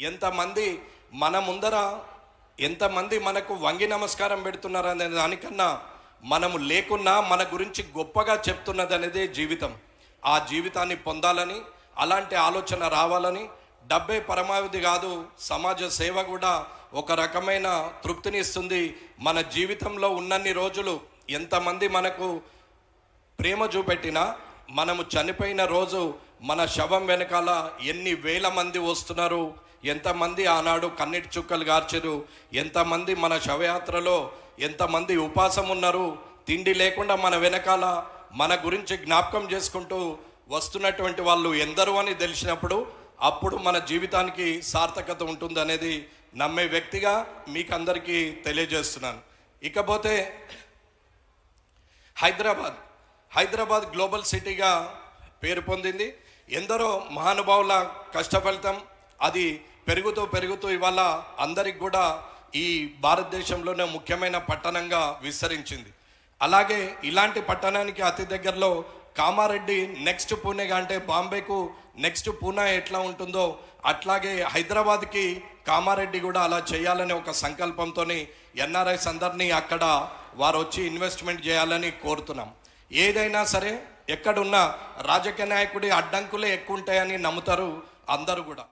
ఎంతమంది మన ముందర ఎంతమంది మనకు వంగి నమస్కారం పెడుతున్నారు అనే దానికన్నా మనము లేకున్నా మన గురించి గొప్పగా చెప్తున్నది అనేది జీవితం. ఆ జీవితాన్ని పొందాలని అలాంటి ఆలోచన రావాలని డబ్బే పరమావధి కాదు సమాజ సేవ కూడా ఒక రకమైన తృప్తిని ఇస్తుంది. మన జీవితంలో ఉన్నన్ని రోజులు ఎంతమంది మనకు ప్రేమ చూపెట్టినా మనము చనిపోయిన రోజు మన శవం వెనకాల ఎన్ని వేల మంది వస్తున్నారు ఎంతమంది ఆనాడు కన్నీటి చుక్కలు గార్చరు ఎంతమంది మన శవయాత్రలో ఎంతమంది ఉపాసం ఉన్నారు తిండి లేకుండా మన వెనకాల మన గురించి జ్ఞాపకం చేసుకుంటూ వస్తున్నటువంటి వాళ్ళు ఎందరు అని తెలిసినప్పుడు అప్పుడు మన జీవితానికి సార్థకత ఉంటుందనేది నమ్మే వ్యక్తిగా మీకు అందరికీ తెలియజేస్తున్నాను. ఇకపోతే హైదరాబాద్ హైదరాబాద్ గ్లోబల్ సిటీగా పేరు పొందింది. ఎందరో మహానుభావుల కష్ట ఫలితం అది పెరుగుతూ పెరుగుతూ ఇవాళ అందరికి కూడా ఈ భారతదేశంలోనే ముఖ్యమైన పట్టణంగా విస్తరించింది. అలాగే ఇలాంటి పట్టణానికి అతి దగ్గరలో కామారెడ్డి నెక్స్ట్ పూణేగా అంటే బాంబేకు నెక్స్ట్ పూనా ఎట్లా ఉంటుందో అట్లాగే హైదరాబాద్కి కామారెడ్డి కూడా అలా చేయాలనే ఒక సంకల్పంతో ఎన్ఆర్ఐస్ అందరినీ అక్కడ వారు వచ్చి ఇన్వెస్ట్మెంట్ చేయాలని కోరుతున్నాం. ఏదైనా సరే ఎక్కడున్న రాజకీయ నాయకుడి అడ్డంకులే ఎక్కువ ఉంటాయని నమ్ముతారు అందరూ కూడా.